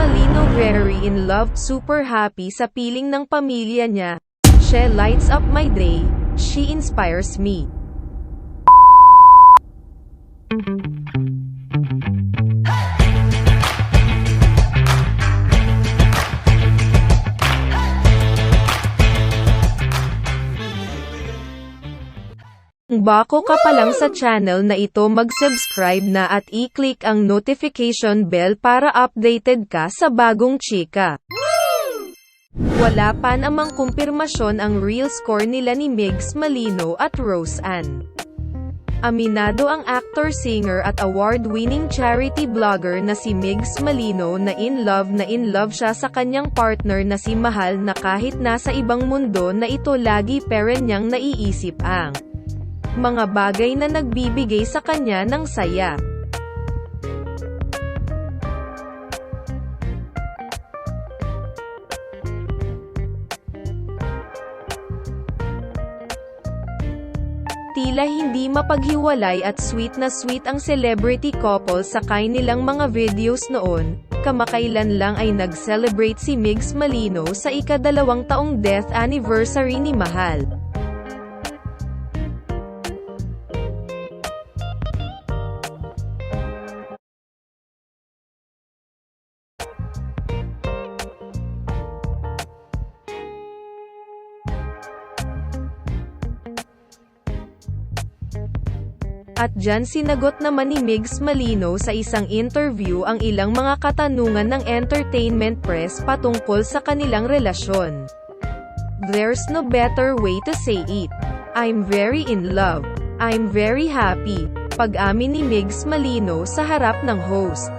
Malino very in love, super happy sa piling ng pamilya niya. She lights up my day, she inspires me. Bako ka pa lang sa channel na ito mag-subscribe na at i-click ang notification bell para updated ka sa bagong chika. Wala pa namang kumpirmasyon ang real score nila ni Migs Malino at Rose Ann. Aminado ang actor-singer at award-winning charity blogger na si Migs Malino na in love na in love siya sa kanyang partner na si Mahal na kahit nasa ibang mundo na ito lagi pero niyang naiisip ang mga bagay na nagbibigay sa kanya ng saya. Tila hindi mapaghiwalay at sweet na sweet ang celebrity couple sa kanilang mga videos noon, kamakailan lang ay nag-celebrate si Migs Malino sa ikadalawang taong death anniversary ni Mahal. At dyan sinagot naman ni Migs Malino sa isang interview ang ilang mga katanungan ng entertainment press patungkol sa kanilang relasyon. There's no better way to say it. I'm very in love. I'm very happy. Pag-amin ni Migs Malino sa harap ng host.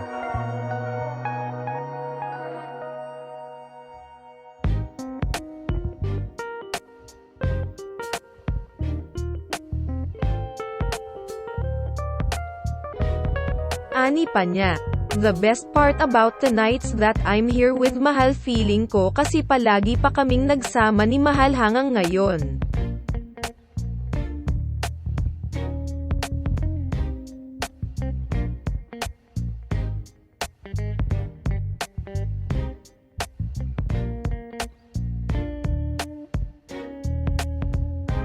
Ani pa niya. The best part about tonight's that I'm here with Mahal feeling ko kasi palagi pa kaming nagsama ni Mahal hanggang ngayon.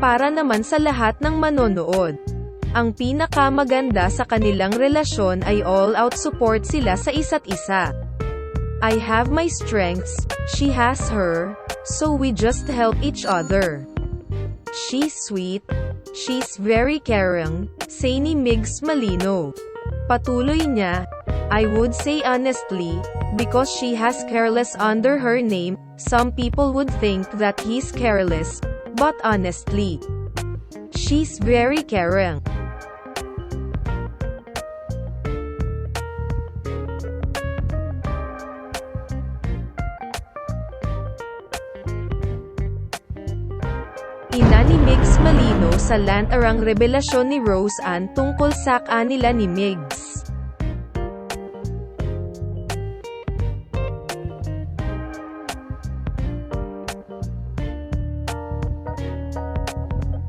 Para naman sa lahat ng manonood. Ang pinakamaganda sa kanilang relasyon ay all-out support sila sa isa't isa. I have my strengths, she has her, so we just help each other. She's sweet, she's very caring, say ni Migs Malino. Patuloy niya, I would say honestly, because she has careless under her name, some people would think that he's careless, but honestly, she's very caring. Malino sa lantarang revelasyon ni Rose Ann tungkol sa kanila ni Migs.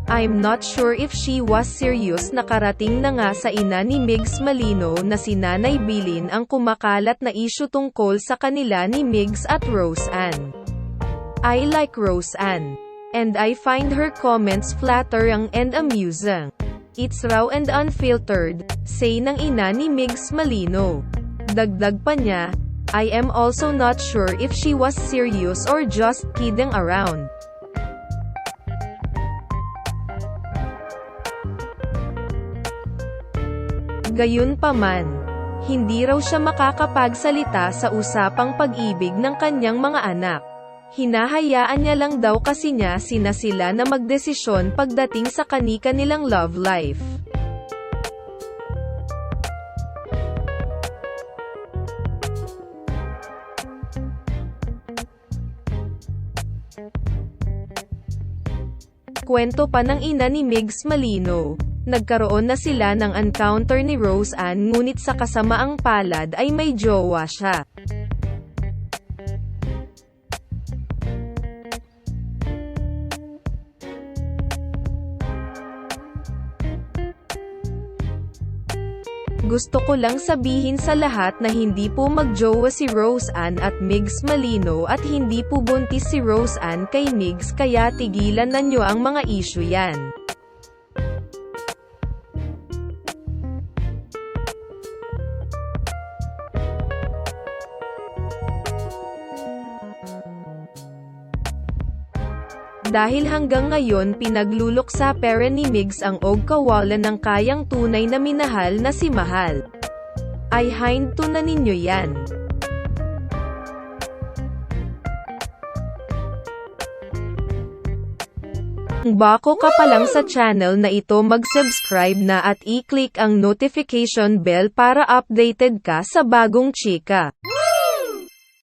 I'm not sure if she was serious nakarating na nga sa ina ni Migs Malino na si Nanay Bilin ang kumakalat na isyu tungkol sa kanila ni Migs at Rose Ann. I like Rose Ann. And I find her comments flattering and amusing. It's raw and unfiltered, say ng ina ni Migs Malino. Dagdag pa niya, I am also not sure if she was serious or just kidding around. Gayunpaman, hindi raw siya makakapagsalita sa usapang pag-ibig ng kanyang mga anak. Hinahayaan niya lang daw kasi niya sina sila na magdesisyon pagdating sa kanika nilang love life. Kwento pa ng ina ni Migs Malino. Nagkaroon na sila ng encounter ni Rose Ann ngunit sa kasamaang palad ay may jowa siya. Gusto ko lang sabihin sa lahat na hindi po magjowa si Rose Ann at Migs Malino at hindi po buntis si Rose Ann kay Migs kaya tigilan na nyo ang mga issue yan. Dahil hanggang ngayon pinagluluksa pera ni Migs ang og kawalan ng kayang tunay na minahal na si Mahal. Ay hind to na ninyo yan. Bako ka pa lang sa channel na ito mag-subscribe na at i-click ang notification bell para updated ka sa bagong chika.